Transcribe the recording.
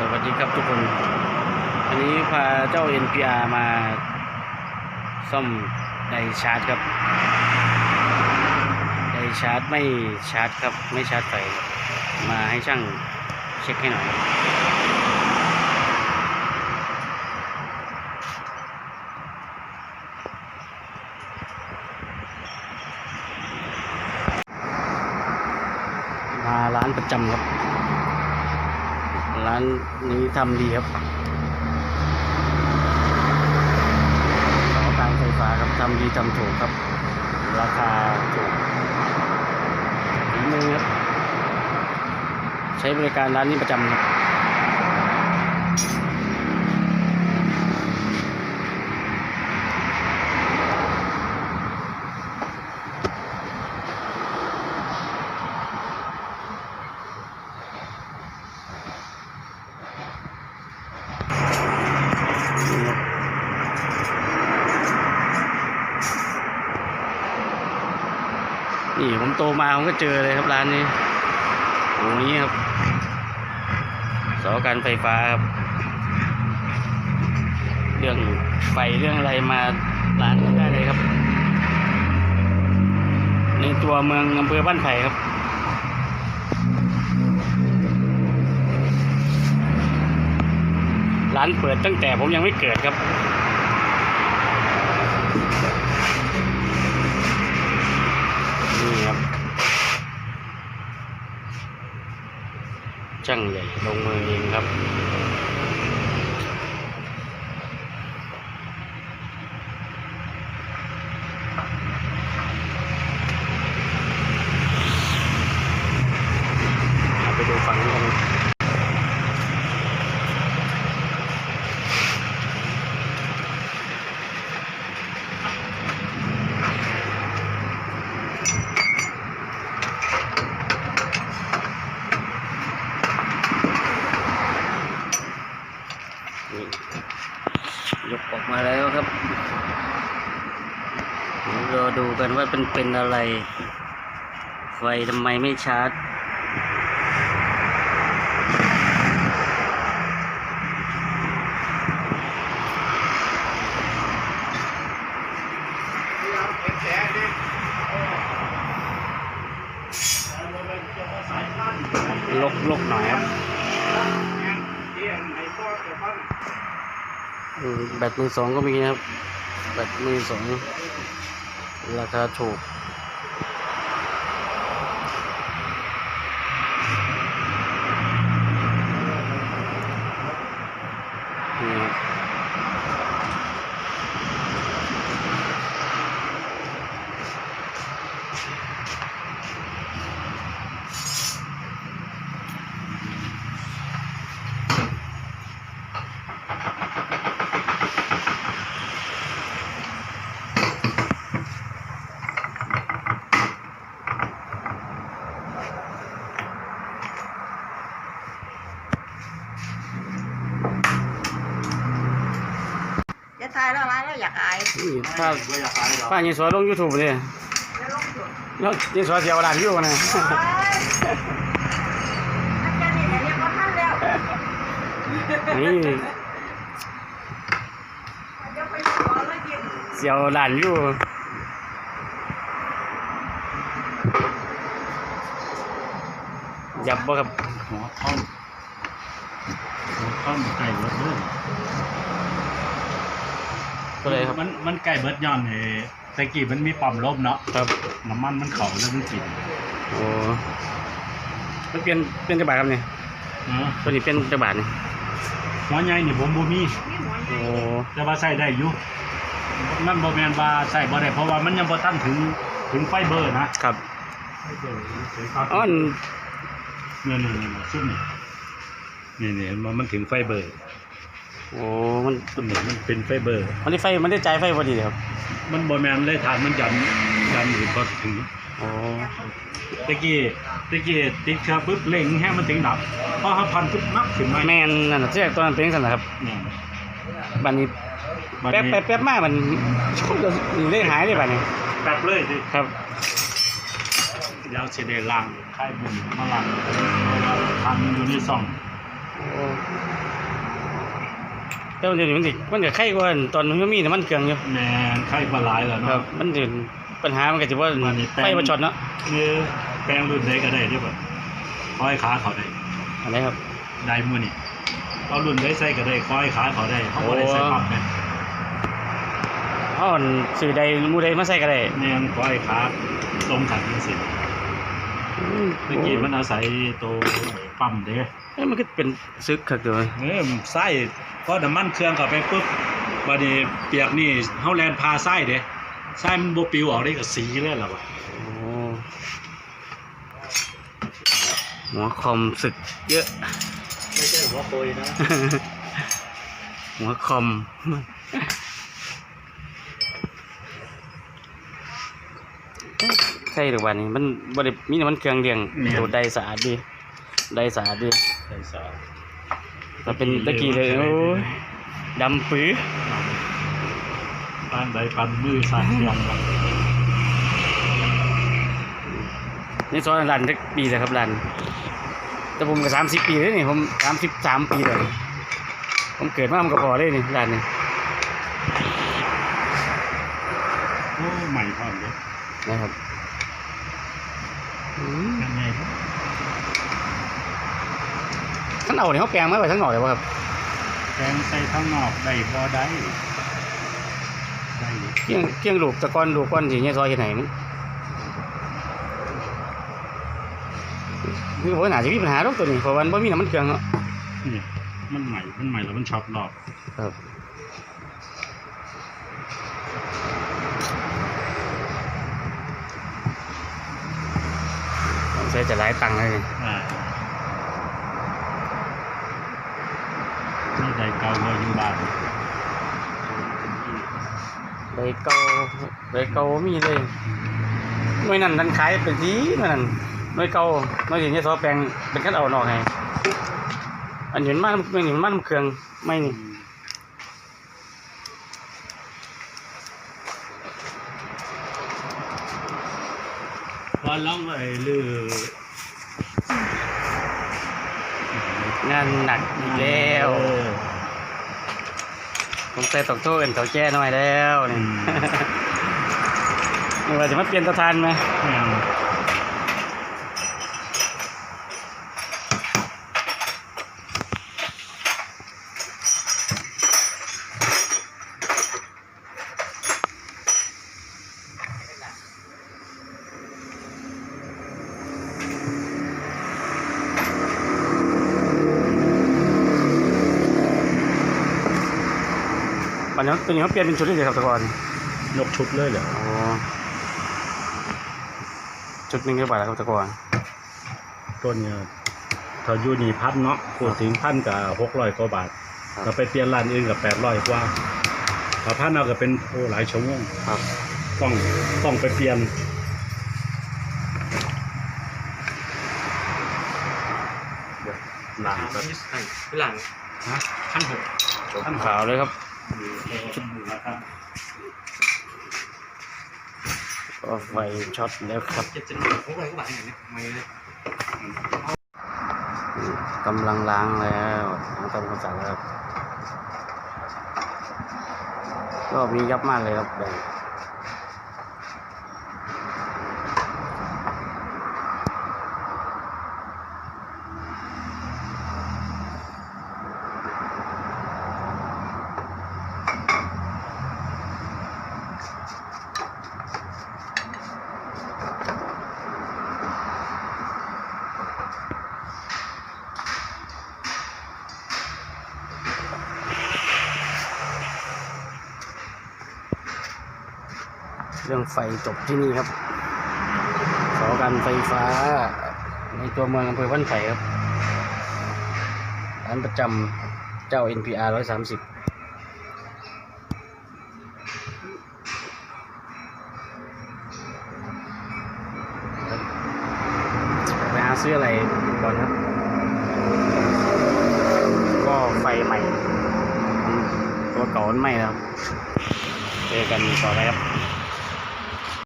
สวัสดีครับทุกคน อันนี้พาเจ้า NPR มาซ่อมไดชาร์จครับ ไดชาร์จไม่ชาร์จครับ ไม่ชาร์จไฟมาให้ช่างเช็คให้หน่อย มาร้านประจำครับ นี้ทำดีครับเสาการไฟฟ้าครับทำดีทำถูกครับ ราคาถูกฝีมือครับ ใช้บริการร้านนี้ประจำครับ นี่ผมโตมาผม ก็เจอเลยครับร้านนี้ตรงนี้ครับเสาการไฟฟ้าครับเรื่องไฟเรื่องอะไรมาร้านนี้ได้เลยครับ ในตัวเมืองอำเภอบ้านไผ่ครับร้านเปิดตั้งแต่ผมยังไม่เกิดครับ นี่ครับ ช่างใหญ่ลงมือเองครับ เอาไปดูฝั่งนี้กันนี่ยกออกมาแล้วครับเดี๋ยวรอดู กันว่าเป็นเป็นอะไร ไฟทำไมไม่ชาร์จ ลกลกหน่อยครับแบตมือสองก็มีนะครับ แบตมือสอง ราคาถูก นี่ครับจะทายแล้วร้านแล้วอยาก อายนี่ถ้าป้ายิงสวนลงยูทูบเลยแล้วลงสุดแล้วยิงสวนเสียวด่านวิวนะโอ้ยนักการนี่เรียกว่าท่านแล้วนี่เยวไปขอแล้วกินเสียวด่านวิวยับบ่ครับหัวค่อมหัวค่อมไก่เบิดเด้อ ก็เลยครับมันมันไก่เบิดย้อนเอตะกี้มันมีปั๊มลมเนาะครับน้ำมันมันเข่าแล้วมันกินโอ้มันเปลี่ยนเปลี่ยนจักรบาทครับเนี่ยเออตัวนี้เปลี่ยนจักรบาทนี่หัวใหญ่นี่ผมบ่มีนี่หมอนโอ้แต่ว่าใส่ได้อยู่นั่นบ่แม่นว่าใส่บ่ได้เพราะว่ามันยังบ่ทันถึงถึงไฟเบอร์นะครับไฟเบอร์เฉยๆครับอ๋อเนี่ยเนี่ยเนี่ยซุ่มนี่นี่เนี่ยมันมันถึงไฟเบอร์ โอ้มันซุ่มนี่มันเป็นไฟเบอร์ มันได้ไฟมันได้จ่ายไฟพอดีเลยครับมันบ่แม่นเลยฐานมันยันยันอยู่บ่ถึงโอ้ตะกี้ตะกี้ติดเครื่องปุ๊บเร่งให้มันถึงดับพอเขาพันปุ๊บนับขึ้นมาแมนนั่นน่ะเสียตัวนั้นเป็นจังซั่นนะครับเนี่ยบัดนี้บัดแป๊บนี้แป๊บแป๊บมามันเลขหายเลยบัดนี้ แป๊บเลยสิครับยาวเสได็จล่างค่ายบุญมาล่างเพราะว่าทำอยู่ในซ่องโอ้ แต่ว่าเดี๋ยวนี้มันสิมันจะไข้กว่าตอนมันไม่มีน้ำมันเครื่องอยู่แม่นไข่ปลาหลายแล้วครัเนาะบมันถึงปัญหามันก็จะว่ามันนี่แป้ง ไฟมาช็อตเนาะคือแปลงรุ่นใดก็ได้เด้อบ่คอยขาเขาได้อันนี้ครับ ได้มื้อนี่เอารุ่นใดใส่ก็ได้คอยขาเขาได้เขาบ่ได้ใส่ปั๊มเนี่ยอ่อนสื่อใดหมูใดมาใส่ก็ได้แม่นคอยขาลงขันจังซี่เมื่อกี้มันอาศัยตัวปั๊มเด้ เอ้ยมันก็เป็นซึกคักเด้อเออไส้พอน้ำมันเครื่องเข้าไปปุ๊บบัดนี้เปียกนี่เฮาแลนพาไส้เด้ไส้มันบ่ปิวออกได้ก็สีเลยล่ะว่ะโอ้หัวคอมศึกเยอะ ไม่ใช่หัวโปยนะหัวคอม ใช่หรือวันนี้มันบริมีน้ำมันเครื่องเลี้ยงดูดได้สะอาดดีได้สะอาดดี ใส่สาวแต่เป็นตะกี้เลยโอ้ยดำปื้อปานใดปันมือสั่นเครื่องครับนี่ซอยรันสักปีเลยครับรัน แต่ผมก็สามสิบปีเลยนี่ผมสามสิบสามปีเลยผมเกิดมามันก็พอเลยนี่รันนี่โอ้ใหม่พร้อมเด้นะครับอืม ยังไงครับ ข้างเอาเนี่ยเขาแปลงมาไว้ทั้งหน่อยเลยป่ะครับแกงใส่ข้างนอกได้บ่ได้ได้อยู่เกี่ยงเกี่ยงลูกตะกอนลูกก้อนสีเนี่ยซอยที่ไหนมันคือผมหนาจะมีปัญหาตรงตัวนี้เพราะวันว่ามีน้ำมันเครื่องเนาะนี่มันใหม่ มันใหม่แล้วมันช็อตรอบครับใช้จะหลายตังค์เลยนี่อ่านี่ได้ เก่าบ่อยู่บ้านใบเก่าใบเก่ามีเลยหน่วยนั้นนั้นขายเป็นทีหน่วยนั้นหน่วยเก่าหน่วยที่เนี่ยซอแปลงเป็นขั้นเอานอกไงอันนี้มันมามันนี่มันมาน้ำเครื่องไม่นี่ว่าลองไอ้ลืองานหนักอีกแล้วเออ ผมใส่ตกโต้เอ็นเถาแจ้หน่อยแล้วนี่ไม่ว่าจะมาเปลี่ยนเตาทานไหม แม่งวันนี้ตัวนี้เขาเปลี่ยนเป็นชุดเลยครับแตะกอนยกชุดเลยเหรอโอ้ชุดหนึงเท่าไหร่แล้วครับแตะกอนต้นเนี่ยถ้าอยู่นี่พันเนาะพูดถึงพันกับหกร้อยกว่าบาทถ้าไปเปลี่ยนร้านอื่นกับแปดร้อยกว่าถ้าพันเอาก็เป็นโอ้หลายชั่วโมงครับต้องต้องไปเปลี่ยนหลังก็หลังฮะขั้นหกขั้นขาวเลยครับชุดราคา ก็ไฟช็อตแล้วครับเจ็ดเจ็ดหกร้อยกว่าบาทอย่างเนี้ยไม่เลยกำลังล้างแล้วล้างทำความสะอาดแล้วครับ ก็มียับมากเลยครับ เรื่องไฟจบที่นี่ครับเสาการไฟฟ้า ในตัวเมืองอำเภอบ้านไผ่ครับร้านประจำเจ้า NPR ร้อยสามสิบไปหาซื้ออะไรก่อนครับ ก็ไฟใหม่ ตัวเก่ามันไหม้แล้วเจอกันต่อไปครับ